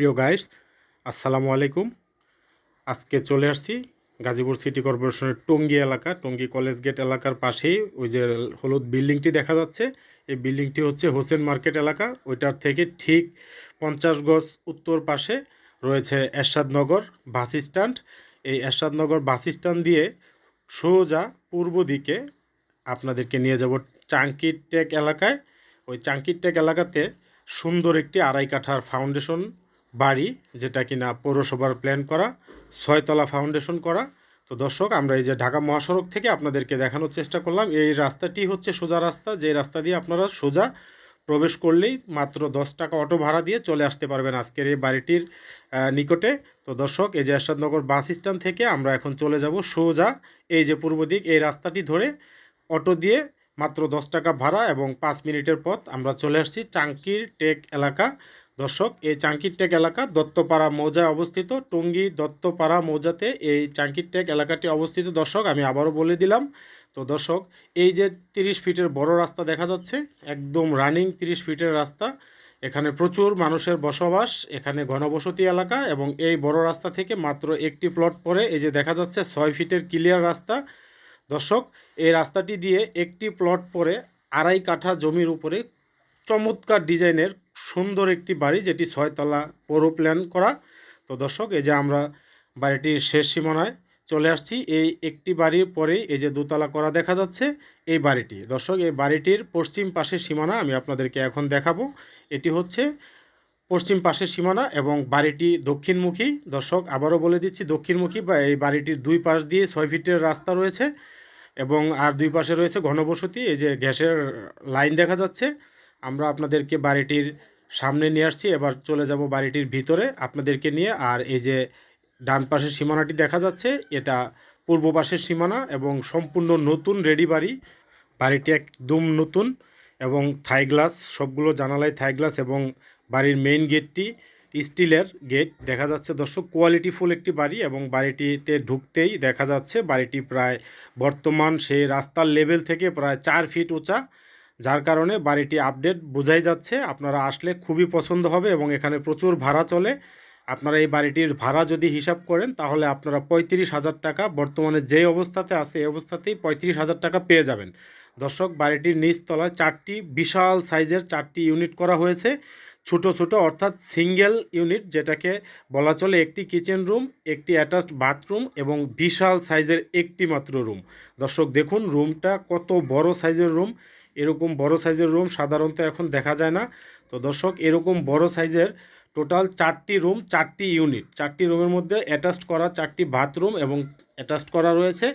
প্রিয় গাইস আসসালামু আলাইকুম। আজকে চলে আসছি গাজীপুর সিটি কর্পোরেশনের টঙ্গী এলাকা, টঙ্গী কলেজ গেট এলাকার পাশেই। ওই যে হলুদ বিল্ডিংটি দেখা যাচ্ছে। এই বিল্ডিংটি হচ্ছে হোসেন মার্কেট এলাকা। ওইটার থেকে ঠিক পঞ্চাশ গজ উত্তর পাশে রয়েছে এরশাদনগর বাস স্ট্যান্ড। এই এরশাদনগর বাস স্ট্যান্ড দিয়ে সোজা পূর্ব দিকে আপনাদেরকে নিয়ে যাব চাঙ্কির টেক এলাকায়। ওই চাঙ্কির টেক এলাকাতে সুন্দর একটি আড়াই কাঠার ফাউন্ডেশন বাড়ি, যেটা কিনা পৌরসভার প্ল্যান করা, ছয়তলা ফাউন্ডেশন করা। তো দর্শক, আমরা এই যে ঢাকা মহাসড়ক থেকে আপনাদেরকে দেখানোর চেষ্টা করলাম, এই রাস্তাটি হচ্ছে সোজা রাস্তা যে রাস্তা দিয়ে আপনারা সোজা প্রবেশ করলেই মাত্র দশ টাকা অটো ভাড়া দিয়ে চলে আসতে পারবেন আজকের এই বাড়িটির নিকটে। তো দর্শক, এই যে এরশাদনগর বাস স্ট্যান্ড থেকে আমরা এখন চলে যাব সোজা, এই যে পূর্ব দিক, এই রাস্তাটি ধরে অটো দিয়ে মাত্র দশ টাকা ভাড়া এবং পাঁচ মিনিটের পথ। আমরা চলে আসছি চাঙ্কির টেক এলাকা। দর্শক, এই চাঙ্কির টেক এলাকা দত্তপাড়া মৌজায় অবস্থিত। টঙ্গী দত্তপাড়া মৌজাতে এই চাঙ্কির টেক এলাকাটি অবস্থিত। দর্শক, আমি আবারও বলে দিলাম। তো দর্শক, এই যে তিরিশ ফিটের বড় রাস্তা দেখা যাচ্ছে, একদম রানিং তিরিশ ফিটের রাস্তা। এখানে প্রচুর মানুষের বসবাস, এখানে ঘনবসতি এলাকা এবং এই বড় রাস্তা থেকে মাত্র একটি প্লট পরে এই যে দেখা যাচ্ছে, ছয় ফিটের ক্লিয়ার রাস্তা। দর্শক, এই রাস্তাটি দিয়ে একটি প্লট পরে আড়াই কাঠা জমির উপরে চমৎকার ডিজাইনের সুন্দর একটি বাড়ি, যেটি ছয়তলা পৌর প্ল্যান করা। তো দর্শক, এই যে আমরা বাড়িটির শেষ সীমানায় চলে আসছি, এই একটি বাড়ির পরেই এই যে দোতলা করা দেখা যাচ্ছে এই বাড়িটি। দর্শক, এই বাড়িটির পশ্চিম পাশের সীমানা আমি আপনাদেরকে এখন দেখাবো। এটি হচ্ছে পশ্চিম পাশের সীমানা এবং বাড়িটি দক্ষিণমুখী। দর্শক, আবারও বলে দিচ্ছি, দক্ষিণমুখী বা এই বাড়িটির দুই পাশ দিয়ে ছয় ফিটের রাস্তা রয়েছে। এবং আর দুই পাশে রয়েছে ঘনবসতি, এই যে গ্যাসের লাইন দেখা যাচ্ছে। আমরা আপনাদেরকে বাড়িটির সামনে নিয়ে আসছি, এবার চলে যাব বাড়িটির ভিতরে আপনাদেরকে নিয়ে। আর এই যে ডান পাশের সীমানাটি দেখা যাচ্ছে, এটা পূর্ব পাশের সীমানা এবং সম্পূর্ণ নতুন রেডি বাড়ি। বাড়িটি একদম নতুন এবং থাই গ্লাস, সবগুলো জানালায় থাই গ্লাস এবং বাড়ির মেইন গেটটি স্টিলের গেট দেখা যাচ্ছে। দর্শক কোয়ালিটিফুল একটি বাড়ি এবং বাড়িটিতে ঢুকতেই দেখা যাচ্ছে বাড়িটি প্রায় বর্তমান সেই রাস্তার লেভেল থেকে প্রায় চার ফিট উঁচা, যার কারণে বাড়িটি আপডেট বোঝাই যাচ্ছে। আপনারা আসলে খুবই পছন্দ হবে এবং এখানে প্রচুর ভাড়া চলে। আপনারা এই বাড়িটির ভাড়া যদি হিসাব করেন, তাহলে আপনারা পঁয়ত্রিশ হাজার টাকা বর্তমানে যে অবস্থাতে আছে, এই অবস্থাতেই পঁয়ত্রিশ হাজার টাকা পেয়ে যাবেন। দর্শক, বাড়িটির নিচতলায় চারটি বিশাল সাইজের চারটি ইউনিট করা হয়েছে। ছোট ছোট অর্থাৎ সিঙ্গেল ইউনিট যেটাকে বলা চলে একটি কিচেন রুম, একটি অ্যাটাচড বাথরুম এবং বিশাল সাইজের একটি মাত্র রুম। দর্শক, দেখুন রুমটা কত বড় সাইজের রুম। এরকম বড় সাইজের রুম সাধারণত এখন দেখা যায় না। তো দর্শক, এরকম বড় সাইজের টোটাল চারটি রুম, চারটি ইউনিট। চারটি রুমের মধ্যে অ্যাটাচড করা চারটি বাথরুম এবং অ্যাটাচড করা রয়েছে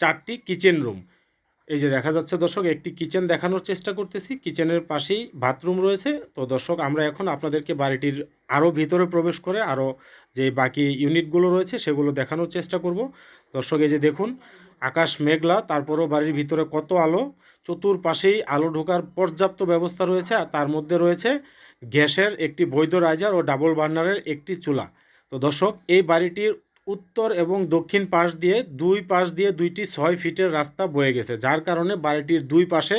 চারটি কিচেন রুম। এই যে দেখা যাচ্ছে দর্শক, একটি কিচেন দেখানোর চেষ্টা করতেছি। কিচেনের পাশেই বাথরুম রয়েছে। তো দর্শক, আমরা এখন আপনাদেরকে বাড়িটির আরও ভিতরে প্রবেশ করে আরও যে বাকি ইউনিটগুলো রয়েছে, সেগুলো দেখানোর চেষ্টা করব। দর্শক, এই যে দেখুন, আকাশ মেঘলা, তারপরেও বাড়ির ভিতরে কত আলো। চতুর্পাশেই আলো ঢোকার পর্যাপ্ত ব্যবস্থা রয়েছে, আর তার মধ্যে রয়েছে গ্যাসের একটি বৈধ রাইজার ও ডাবল বার্নারের একটি চুলা। তো দর্শক, এই বাড়িটির উত্তর এবং দক্ষিণ পাশ দিয়ে, দুই পাশ দিয়ে দুইটি ছয় ফিটের রাস্তা বয়ে গেছে, যার কারণে বাড়িটির দুই পাশে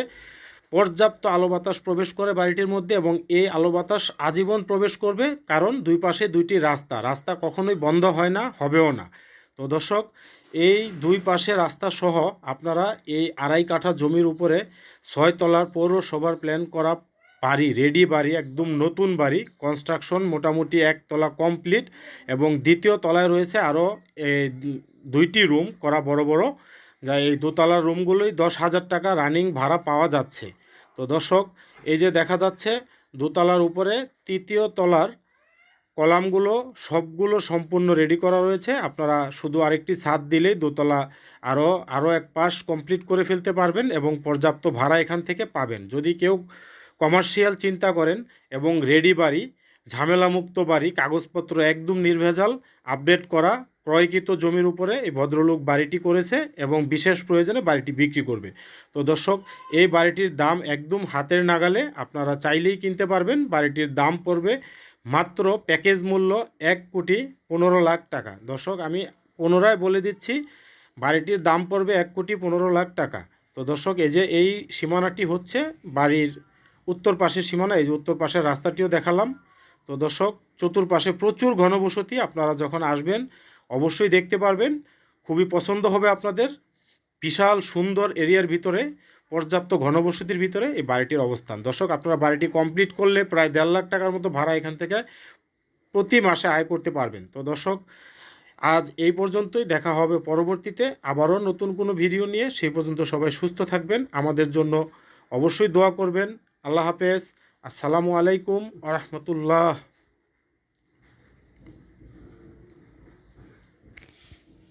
পর্যাপ্ত আলো বাতাস প্রবেশ করে বাড়িটির মধ্যে এবং এই আলো বাতাস আজীবন প্রবেশ করবে, কারণ দুই পাশে দুইটি রাস্তা। রাস্তা কখনোই বন্ধ হয় না, হবেও না। তো দর্শক, এই দুই পাশে রাস্তা সহ আপনারা এই আড়াই কাঠা জমির উপরে ছয় তলার পৌরসভার প্ল্যান করা বাড়ি রেডি বাড়ি, একদম নতুন বাড়ি। কনস্ট্রাকশন মোটামুটি একতলা কমপ্লিট এবং দ্বিতীয় তলায় রয়েছে আরও দুইটি রুম করা বড় বড়। যা এই দোতলার রুমগুলোই দশ হাজার টাকা রানিং ভাড়া পাওয়া যাচ্ছে। তো দর্শক, এই যে দেখা যাচ্ছে, দোতলার উপরে তৃতীয় তলার কলামগুলো সবগুলো সম্পূর্ণ রেডি করা রয়েছে। আপনারা শুধু আরেকটি ছাদ দিলেই দোতলা আরও আরও এক পাশ কমপ্লিট করে ফেলতে পারবেন এবং পর্যাপ্ত ভাড়া এখান থেকে পাবেন। যদি কেউ কমার্শিয়াল চিন্তা করেন এবং রেডি বাড়ি, ঝামেলামুক্ত বাড়ি, কাগজপত্র একদম নির্ভেজাল, আপডেট করা, ক্রয়কৃত জমির উপরে এই ভদ্রলোক বাড়িটি করেছে এবং বিশেষ প্রয়োজনে বাড়িটি বিক্রি করবে। তো দর্শক, এই বাড়িটির দাম একদম হাতের নাগালে আপনারা চাইলেই কিনতে পারবেন। বাড়িটির দাম পড়বে মাত্র প্যাকেজ মূল্য এক কোটি পনেরো লাখ টাকা। দর্শক, আমি পুনরায় বলে দিচ্ছি, বাড়িটির দাম পড়বে এক কোটি পনেরো লাখ টাকা। তো দর্শক, এই যে এই সীমানাটি হচ্ছে বাড়ির উত্তর পাশের সীমানা, এই যে উত্তর পাশের রাস্তাটিও দেখালাম। তো দর্শক, চতুর্পাশে প্রচুর ঘনবসতি, আপনারা যখন আসবেন, অবশ্যই দেখতে পারবেন। খুবই পছন্দ হবে আপনাদের। বিশাল, সুন্দর এরিয়ার ভিতরে, পর্যাপ্ত ঘনবসতির ভিতরে এই বাড়িটির অবস্থান। দর্শক, আপনারা বাড়িটি কমপ্লিট করলে প্রায় দেড় লাখ টাকার মতো ভাড়া এখান থেকে প্রতি মাসে আয় করতে পারবেন। তো দর্শক, আজ এই পর্যন্তই। দেখা হবে পরবর্তীতে আবারও নতুন কোনো ভিডিও নিয়ে। সেই পর্যন্ত সবাই সুস্থ থাকবেন। আমাদের জন্য অবশ্যই দোয়া করবেন। আল্লাহ হাফেজ। আসসালামু আলাইকুম আ রহমতুল্লাহ।